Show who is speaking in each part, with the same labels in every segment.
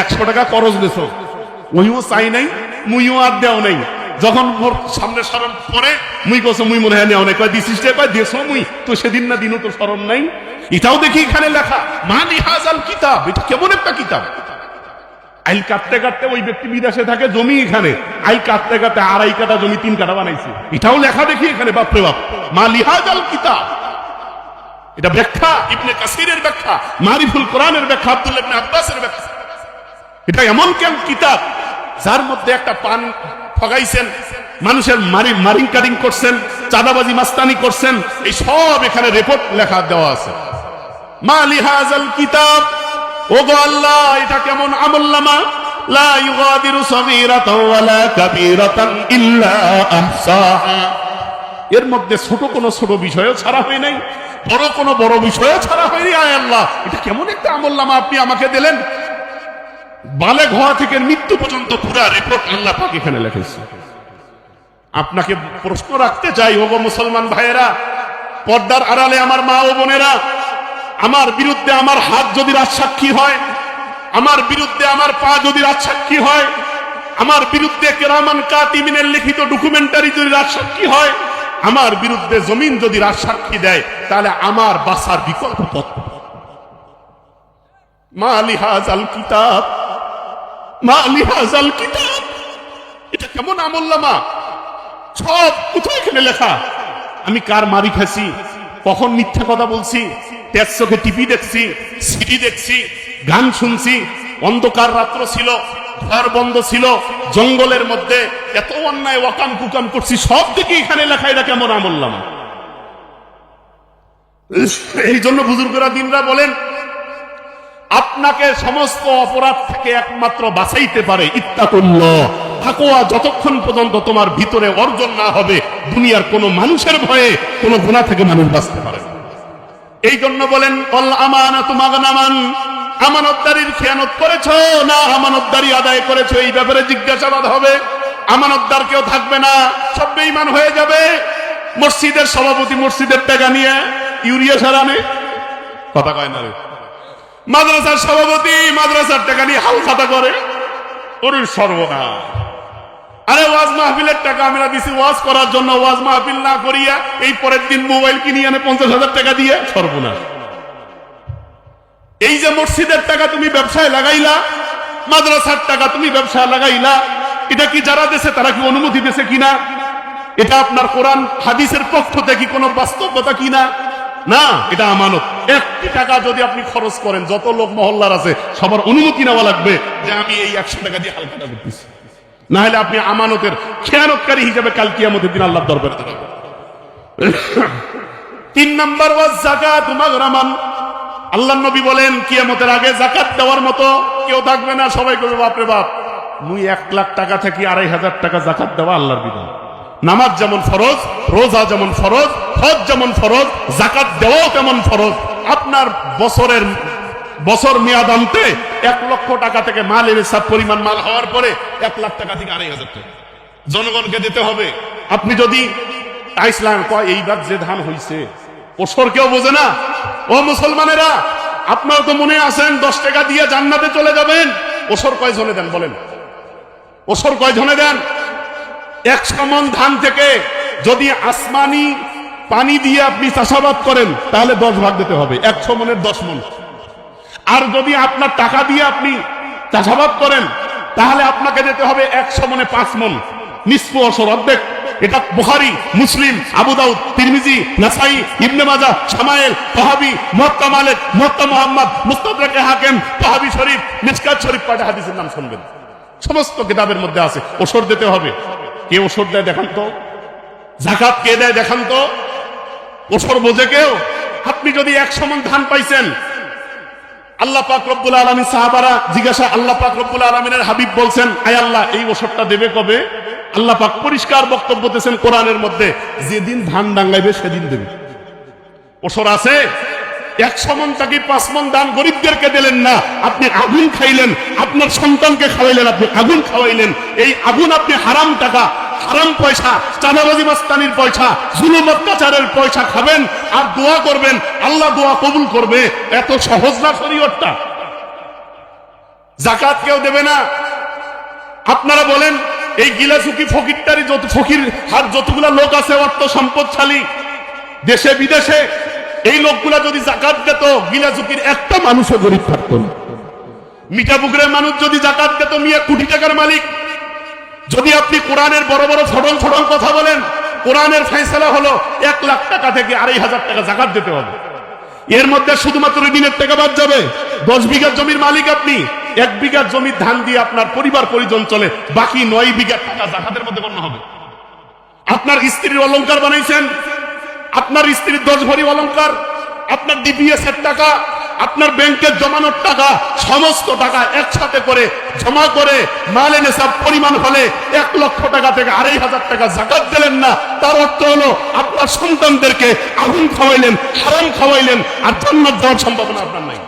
Speaker 1: একশো টাকা খরচ দিছ। ওইও চাই নাই, মুইও আর দেও নাই। যখন মোর সামনে স্মরণ পরে মুই কছ মুই মনে হয় নেও নাই। কয়, দিছিস কয় দেশ মুই। তো সেদিন না দিনও তো স্মরণ নাই। এটাও দেখি এখানে লেখা মা নিহাজাল কিতাব। এটা কেমন একটা কিতাব? আইল কাটতে কাটতে ওই ব্যক্তি বিদেশে থাকে, জমি এখানে। আইল কাটতে কাটতে আড়াই কাটা জমি, তিন কাটা বানাইছে। এটাও লেখা দেখি এখানে, বাপরে বাপ। মা লিহাজাল কিতাব। এটা ব্যাখ্যা, ইবনে কাসিরের ব্যাখ্যা, মারিফুল কোরআনের ব্যাখ্যা, আব্দুল্লাহ ইবনে আব্বাসের ব্যাখ্যা। এটা এমন কেন কিতাব? যার মধ্যে একটা পান ঠগাইছেন মানুষের মারি, মারিং কাটিং করছেন, চাঁদাবাজি মাস্তানি করছেন, এই সব এখানে রিপোর্ট লেখা দেওয়া আছে। মা কিতাব? ও গো আল্লাহ, এটা কেমন আমলনামা লা ইউগাদিরু সগীরাতাও ওয়ালা কাবীরাতান ইল্লা আহসাহা। এর মধ্যে ছোট কোনো ছোট বিষয়ও ছাড়া হয় নাই, বড় কোনো বড় বিষয়ও ছাড়া হয়নি আয় আল্লাহ। এটা কেমন একটা আমলনামা আপনি আমাকে দিলেন? বালে ঘোয়া থেকে মৃত্যু পর্যন্ত পুরা রিপোর্ট আল্লাহ পাক এখানে লিখেছে। আপনাকে প্রশ্ন রাখতে চাই ওগো মুসলমান ভাইয়েরা, পর্দার আড়ালে আমার মা ও বোনেরা, আমার বিরুদ্ধে আমার হাত যদি রাজসাক্ষী হয়, আমার বিরুদ্ধে আমার পা যদি রাজসাক্ষী হয়, আমার বিরুদ্ধে কেরামান কাতিমিনের লিখিত ডকুমেন্টারি যদি রাজসাক্ষী হয়, আমার বিরুদ্ধে জমিন যদি রাজসাক্ষী দেয়, তাহলে আমার বাসার বিকল্প পথ। মা লিহাজ আল কিতাব মা লিহাজ আল কিতাব। এটা কেমন আমল্লামা সব কোথায় এখানে লেখা? আমি কার মারি খাইছি কখন মিথ্যা কথা বলছি? তেজ চোখে টিভি দেখছি, সিডি দেখছি, গান শুনছি, অন্ধকার রাত্র ছিল, ঘর বন্ধ ছিল, জঙ্গলের মধ্যে এত অন্যায়, ওয়াকাম কুকাম করছি, সব দিকে এখানে লেখা, এটা কেমন আমল্লামা এই জন্য বুজুর্গরা দিনরা বলেন আপনাকে সমস্ত অপরাধ থেকে একমাত্র বাঁচাইতে পারে ইত্তাকুল্লাহ। তাকওয়া যতক্ষণ পর্যন্ত তোমার ভিতরে অর্জন না হবে, দুনিয়ার কোনো মানুষের ভয়ে কোনো গুণা থেকে মানুষ বাঁচতে পারে এই জন্য বলেন, অল আমানাতু মাগনামান। আমানতদারির খেয়ানত করেছ না আমানতদারি আদায় করেছ? এই ব্যাপারে জিজ্ঞাসাবাদ হবে। আমানতদার কেউ থাকবে না, সব বেঈমান হয়ে যাবে। মসজিদের সভাপতি মসজিদের টাকা নিয়ে ইউরিয়া সারানে কথা কয় না রে? মাদ্রাসার সভাপতি মাদ্রাসার টাকা নিয়ে হাল খাতা করে। ওরে সর্বনাশ আরে ওয়াজ মাহফিলের টাকা আমরা দিছি, ওয়াজ করার জন্য ওয়াজ মাহফিল না করিয়া এই পরের দিন মোবাইল কিনে আনে পঞ্চাশ হাজার টাকা দিয়ে সর্বনাশ। এই যে মসজিদের টাকা তুমি ব্যবসায় লাগাইলা, মাদ্রাসার টাকা তুমি ব্যবসায় লাগাইলা, এটা কি যারা দেশে তারা কি অনুমতি দেশে কিনা? এটা আপনার কোরআন, হাদিসের পক্ষ থেকে কোনো বাস্তবতা কিনা? না, এটা আমানত। একটি টাকা যদি আপনি খরচ করেন, যত লোক মহল্লার আছে, সবার অনুমতি নেওয়া লাগবে যে আমি এই একশো টাকা দিয়ে হালকাটা করতেছি। না হলে আপনি আমানতের খেয়ানতকারী হিসেবে কাল কিয়ামতের দিন আল্লাহ দরবারে তিন নম্বর ওয়াজ আল্লাহ নবী বলেন, কিয়ামতের আগে জাকাত দেওয়ার মতো কেউ থাকবে না। সবাই করবে বাপরে বাপ, মুই এক লাখ টাকা থেকে আড়াই হাজার টাকা জাকাত দেওয়া আল্লাহর বিধান। নামাজ যেমন ফরজ, রোজা যেমন ফরজ, হজ যেমন ফরজ জাকাত দেওয়াও তেমন ফরজ। আপনার বছরের, বছর মেয়াদ আনতে এক লক্ষ টাকা থেকে মাল এনে সব পরিমাণ মাল হওয়ার পরে এক লাখ টাকা থেকে আড়াই হাজার টাকা। জনগণকে দিতে হবে। আপনি যদি কয়, এইবার যে ধান হইছে, ওসর কেউ বোঝে না? ও মুসলমানেরা, আপনারা তো মনে আছেন, দশ টাকা দিয়ে জান্নাতে চলে যাবেন। ওসর কয় জনে দেন বলেন? ওসর কয় জনে দেন? একশো মন ধান থেকে যদি আসমানি পানি দিয়ে আপনি চাষাবাদ করেন, তাহলে দশ ভাগ দিতে হবে, একশো মনের দশ মন। আর যদি আপনার টাকা দিয়ে আপনি চাষাবাদ করেন, তাহলে আপনাকে যেতে হবে একশো মনে পাঁচ মন। নিষ্প অসর অর্ধেক। এটা বুখারি, মুসলিম, আবু দাউদ, তিরমিজি, নাসাই, ইবনে মাজা সামায়েল তহাবি মুহাত্তা মালিক মুহাত্তা মুহাম্মদ মুস্তাদরাকে হাকিম, তহাবি শরীফ, মিসকাত শরীফ পাঠে হাদিসের নাম শুনবেন। সমস্ত কিতাবের মধ্যে আছে ওষুধ দিতে হবে। কে ওষুধ দেয় দেখান তো? জাকাত কে দেয় দেখান তো? ওষর বোঝে কেউ? আপনি যদি এক সমান ধান পাইছেন, আল্লাহ পাক রব্বুল আলমী সাহাবারা জিজ্ঞাসা, আল্লাহ পাক রব্বুল আলমিনের হাবিব বলছেন, আয় আল্লাহ, এই ওষুধটা দেবে কবে? আল্লাহ পাক পরিষ্কার বক্তব্য দিয়েছেন কোরআনের মধ্যে, যেদিন ধান ডাঙ্গাইবে, সেদিন দেবে। ওষুধ আছে? এক সমান তাকে পাঁচ মন দান গরিবদেরকে দিলেন না, আপনি আগুন খাইলেন, আপনার সন্তানকে খাওয়াইলেন, আপনি আগুন খাওয়াইলেন। এই আগুন আপনি হারাম টাকা হারাম পয়সা, চাঁদাবাজি মাস্তানির পয়সা, জুলুম অত্যাচারের পয়সা খাবেন আর দোয়া করবেন, আল্লাহ দোয়া কবুল করবে, এত সহজ না শরীয়তটা? জাকাত কেউ দেবে না। আপনারা বলেন, এই গিলাসুকি ফকিরটারি যত, ফকির হার যতগুলা লোক আছে অর্থ সম্পদশালী, দেশে বিদেশে, এই লোকগুলা যদি জাকাত দিত, গিলাসুকির একটা মানুষও গরিব থাকতো না। মিঠাপুকুরের মানুষ যদি জাকাত দিত, মিয়া কোটি টাকার মালিক। যদি আপনি কোরআনের বড় বড় ফটল ফটল কথা বলেন, কোরআনের ফেসলা হলো এক লাখ টাকা থেকে আড়াই হাজার টাকা জাকাত দিতে হবে। এর মধ্যে শুধুমাত্র ঋণের টাকা বাদ যাবে। দশ বিঘা জমির মালিক আপনি। এক বিঘা জমির ধান দিয়ে আপনার পরিবার পরিজন চলে। বাকি নয় বিঘা টাকা জাকাতের মধ্যে গণ্য হবে। আপনার স্ত্রীর অলংকার বানাইছেন। আপনার স্ত্রীর দশ ভরি অলংকার। আপনার ডিপিএস এর টাকা। আপনার ব্যাংকের জমানোর টাকা, সমস্ত টাকা একসাথে করে জমা করে মাল সব পরিমাণ হলে এক লক্ষ টাকা থেকে আড়াই হাজার টাকা জাকাত দিলেন না। তার অর্থ হলো আপনার সন্তানদেরকে আগুন খাওয়াইলেন, হারাম খাওয়াইলেন, আর জান্নাত দেওয়ার সম্ভাবনা আপনার নাই।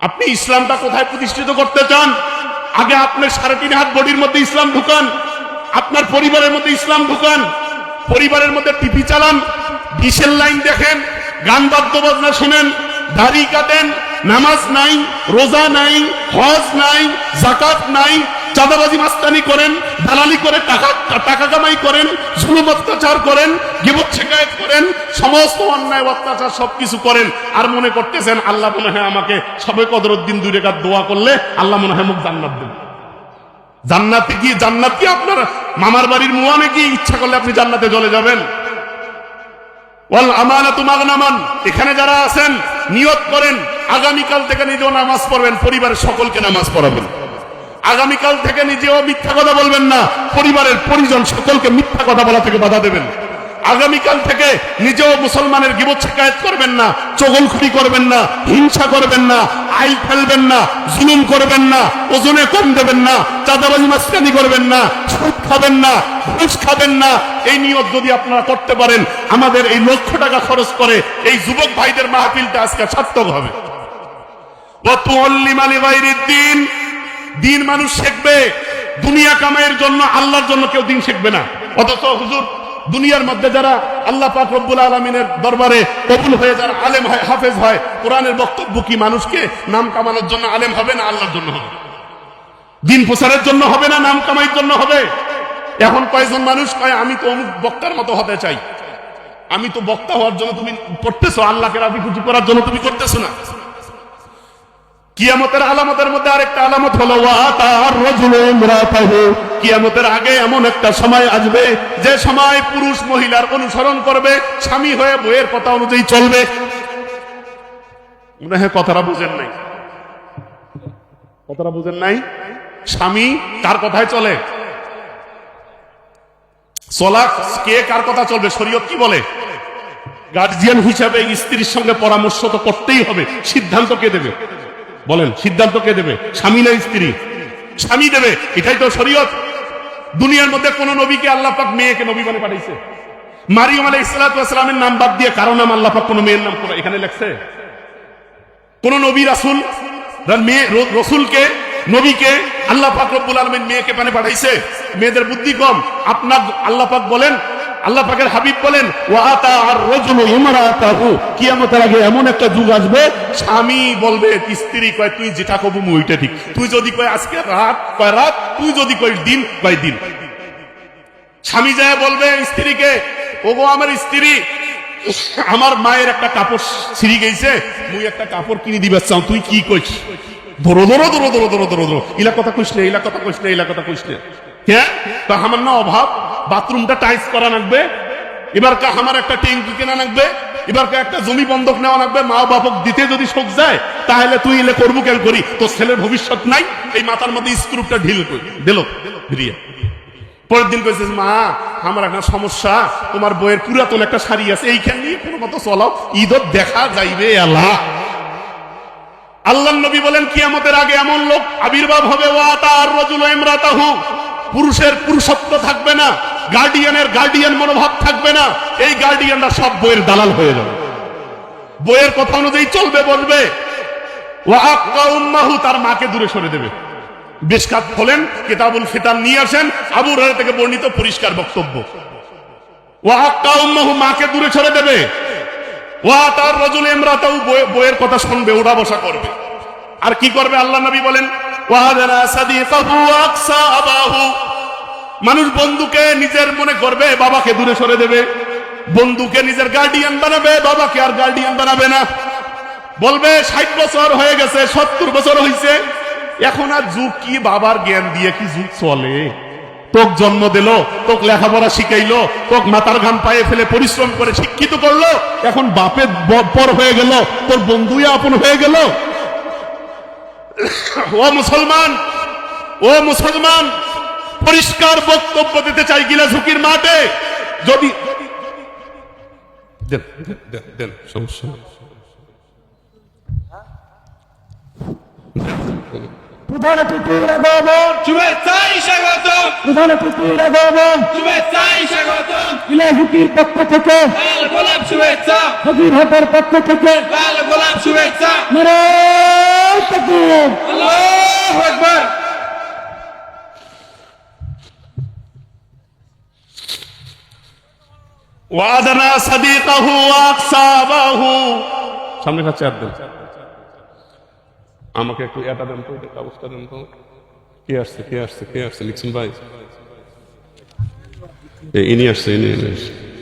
Speaker 1: আপনি ইসলামটা কোথায় প্রতিষ্ঠিত করতে চান? আগে আপনার সাড়ে তিন হাত বডির মধ্যে ইসলাম ঢুকান, আপনার পরিবারের মধ্যে ইসলাম ঢুকান, পরিবারের মধ্যে টিভি চালান ডিসেল লাইন দেখেন, গান বাদ্য বাজনা শুনেন দাড়ি কাটেন, নামাজ নাই, রোজা নাই, হজ নাই জাকাত নাই, চাঁদাবাজি মাস্তানি করেন, দালালি করে টাকা টাকা কামাই করেন, জুলুম অত্যাচার করেন, গিবত শেখায়ত করেন, সমস্ত অন্যায়, অত্যাচার সবকিছু করেন। আর মনে করতেছেন, আল্লাহ মনে হয় আমাকে সবে কদরুদ্দিন দুই রেখাত দোয়া করলে আল্লাহ মনে হয় মুখ জান্নাত দেবে। জান্নাতে কি, জান্নাত কি আপনার মামার বাড়ির মুয়ানে কি ইচ্ছা করলে আপনি জান্নাতে চলে যাবেন? ওয়াল মাগনামান, এখানে যারা আছেন নিয়ত করেন, আগামীকাল থেকে নিজেও নামাজ পড়বেন, পরিবারের সকলকে নামাজ পড়াবেন। আগামীকাল থেকে নিজেও মিথ্যা কথা বলবেন না, পরিবারের পরিজন সকলকে মিথ্যা কথা বলা থেকে বাধা দেবেন। আগামীকাল থেকে নিজেও মুসলমানের গিবত শিকায়ত করবেন না, চগলখুরি করবেন না, হিংসা করবেন না, আইল ফেলবেন না, জুলুম করবেন না, ওজনে কম দেবেন না, চাঁদাবাজি মাস্তানি করবেন না, সুদ খাবেন না ঘুষ খাবেন না, এই নিয়ত যদি আপনারা করতে পারেন, আমাদের এই লক্ষ টাকা খরচ করে এই যুবক ভাইদের মাহফিলটা আজকে সার্থক হবে। দিন দিন মানুষ শিখবে, দুনিয়া কামাইয়ের জন্য, আল্লাহর জন্য কেউ দিন শিখবে না। অথচ হুজুর, দুনিয়ার মধ্যে যারা আল্লাহ পাক রব্বুল আলমিনের দরবারে কবুল হয়ে যারা আলেম হয়, হাফেজ হয়, কোরআনের বক্তব্য কি মানুষকে নাম কামানোর জন্য আলেম হবে না আল্লাহর জন্য হবে? দিন প্রচারের জন্য হবে না নাম কামাইয়ের জন্য হবে? এখন কয়েকজন মানুষ কয়, আমি তো অমুক বক্তার মতো হতে চাই। আমি তো বক্তা হওয়ার জন্য তুমি করতেছো, আল্লাহকে রাজি খুশি করার জন্য তুমি করতেছো না। কিয়ামতের আলামতের মধ্যে আরেকটা আলামত হলো কিয়ামতের আগে এমন একটা সময় আসবে, যে সময় পুরুষ মহিলার অনুসরণ করবে, স্বামী হয়ে বইয়ের কথা অনুযায়ী চলবে। মনে হয় কথাটা বুঝেন নাই। কথাটা বুঝেন নাই? স্বামী কার কথায় চলে? কে কার কথা চলবে, শরীয়ত কি বলে? গার্জিয়ান হিসাবে স্ত্রীর সঙ্গে পরামর্শ তো করতেই হবে। সিদ্ধান্ত কে দেবে? বলেন, সিদ্ধান্ত কে দেবে? স্বামী না স্ত্রী? স্বামী দেবে, এটাই তো শরীয়ত। দুনিয়ার মধ্যে কোন নবীকে আল্লাহ পাক মেয়েকে নবী বলে পাঠাইছে। মারিয়ম আলাই ইসলাতামের নাম বাদ দিয়ে কারও নাম আল্লাহ পাক কোন মেয়ের নাম এখানে লেখছে। কোন নবী রাসুল মেয়ে রসুলকে নবীকে আল্লাহ পাক রব্বুল আলমিন মেয়েকে পানে পাঠাইছে। মেয়েদের বুদ্ধি কম। আপনার আল্লাহ পাক বলেন, আল্লাহ পাকের হাবিব বলেন ওয়াতা আর রজুল ইমরাতাহু। কিয়ামতের এমন একটা যুগ আসবে, স্বামী বলবে, স্ত্রী কয়, তুই যেটা কবু ওইটা ঠিক। তুই যদি কয় আজকে রাত, কয় রাত, তুই যদি কয় দিন কয় দিন। স্বামী যায় বলবে, স্ত্রীকে, ওগো আমার স্ত্রী, আমার মায়ের একটা কাপড় ছিঁড়ি গেছে, মুই একটা কাপড় কিনে দিবে চাও, তুই কি কইস? ধরো ধরো ধরো ধরো ধরো ধরো ধরো। ইলা কথা কইস না, ইলা কথা কইস না, ইলা কথা কইস না। তা আমার না অভাব। বাথরুমটা টাইস করা লাগবে। এবার কা আমার একটা ট্যাঙ্কি কেনা লাগবে। এবার কা একটা জমি বন্ধক নেওয়া লাগবে। মা বাপক দিতে যদি শোক যায়, তাহলে তুই এলে করব কেন করি? তোর ছেলের ভবিষ্যৎ নাই। এই মাথার মধ্যে স্ক্রুপটা ঢিল দিল, ভিড়িয়ে। পরের দিন কইছিস, মা, আমার একটা সমস্যা। তোমার বইয়ের পুরাতন একটা শাড়ি আছে। এইখান নিয়ে কোনো মতো চলাও। ঈদত দেখা যাইবে, আল্লাহ। আল্লাহ নবী বলেন, কিয়ামতের আগে এমন লোক আবির্ভাব হবে, ওয়া তার রজুল পুরুষের পুরুষত্ব থাকবে না গার্ডিয়ানের গার্ডিয়ান মনোভাব থাকবে না, এই গার্ডিয়ানরা সব বইয়ের দালাল হয়ে যাবে। বইয়ের কথা অনুযায়ী চলবে, বলবে তার মাকে দূরে সরে দেবে। বেশকাত হলেন কিতাবুল ফিতান নিয়ে আসেন, আবু থেকে বর্ণিত পরিষ্কার বক্তব্য। ওয়া আক্কা উম্মাহু, মাকে দূরে সরে দেবে। তার রজুল ইমরাতাহু বইয়ের কথা শুনবে ওড়া বসা করবে। আর কি করবে আল্লাহ নবী বলেন মানুষ বন্ধুকে নিজের মনে করবে, বাবাকে দূরে সরে দেবে। বন্ধুকে নিজের গার্ডিয়ান বানাবে, বাবাকে আর গার্ডিয়ান বানাবে না। বলবে, ষাট বছর হয়ে গেছে, সত্তর বছর হয়েছে এখন আর যুগ কি, বাবার জ্ঞান দিয়ে কি যুগ চলে? তোক জন্ম দিল, তোক লেখাপড়া শিখাইলো, তোক মাতার ঘাম পায়ে ফেলে পরিশ্রম করে শিক্ষিত করল, এখন বাপের পর হয়ে গেল, তোর বন্ধুই আপন হয়ে গেল। ও মুসলমান ও মুসলমান, পরিষ্কার বক্তব্য দিতে চাই গিলা ঝুঁকির মাঠে। যদি সমস্যা।
Speaker 2: প্রধান অতিথির আগমন।
Speaker 3: শুভেচ্ছাই স্বাগতম।
Speaker 2: প্রধান অতিথির আগমন।
Speaker 3: শুভেচ্ছাই স্বাগতম।
Speaker 2: ইলাহিটির পক্ষ থেকে।
Speaker 3: লাল গোলাপ শুভেচ্ছা।
Speaker 2: ফকিরহাটের পক্ষ থেকে।
Speaker 3: লাল গোলাপ শুভেচ্ছা।
Speaker 2: নারায়ণ তাকবীর
Speaker 3: আল্লাহু আকবার।
Speaker 1: ওয়াদানা সাদিকাহু আকসাবাহু। সামনে কাছে আর আমাকে একটু এটা দেন তো, এটা কাগজটা দেন তো। কে আসছে কে আসছে কে আসছে? লিখছেন ভাই। ইনি আসছে ইনি আসছে।